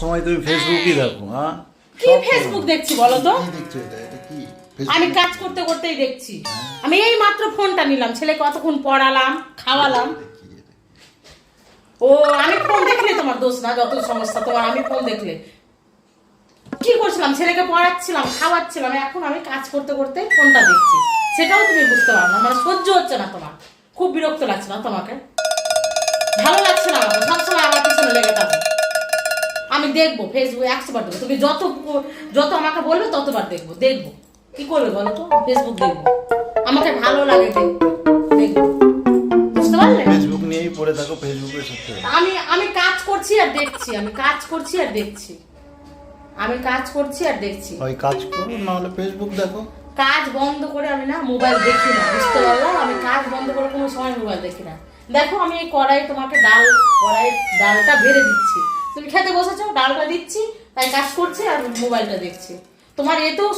সময় তুমি ফেসবুকই দেখো হ্যাঁ? কি ফেসবুক দেখছি বলো তো? কি দেখছ এটা? এটা কি? আমি কাজ করতে করতেই দেখছি। আমি এই মাত্র ফোনটা নিলাম ছেলে কতক্ষণ পড়ালাম খাওয়ালাম। ও আমি ফোন দেখলে তোমার দোষ না যত সমস্যা তোমার আমি ফোন দেখলে। কি করছিলাম? ছেলেকে পড়াচ্ছিলাম খাওয়াচ্ছিলাম এখন আমি কাজ করতে করতে ফোনটা দেখছি। সেটাও তুমি বুঝতে পারো না মানে সহ্য হচ্ছে না তোমার। খুব বিরক্ত লাগছে না তোমাকে? ভালো লাগছে না আমার সবসময় আমার পিছনে লেগে থাকো আমি দেখব ফেসবুক একশো বার দেখব। তুমি যত যত আমাকে বলবে ততবার দেখব। দেখব। কি করবে বলো তো? ফেসবুক দেখব। আমাকে ভালো লাগে দেখব দেখব। বুঝতে পারলে? ফেসবুক নিয়েই পড়ে থাকো ফেসবুকের সাথে। আমি আমি কাজ করছি আর দেখছি আমি কাজ করছি আর দেখছি। আমি কাজ করছি আর দেখছি। হয় কাজ করো নাহলে ফেসবুক দেখো। কাজ বন্ধ করে আমি না মোবাইল দেখি না বুঝতে পারলাম আমি কাজ বন্ধ করে কোনো সময় মোবাইল দেখি না। দেখো আমি এই কড়াই তোমাকে ডাল কড়াই ডালটা বেড়ে দিচ্ছি। তুমি খেতে বসেছো ডালটা দিচ্ছি তাই কাজ করছে আর মোবাইলটা দেখছি। তোমার এতেও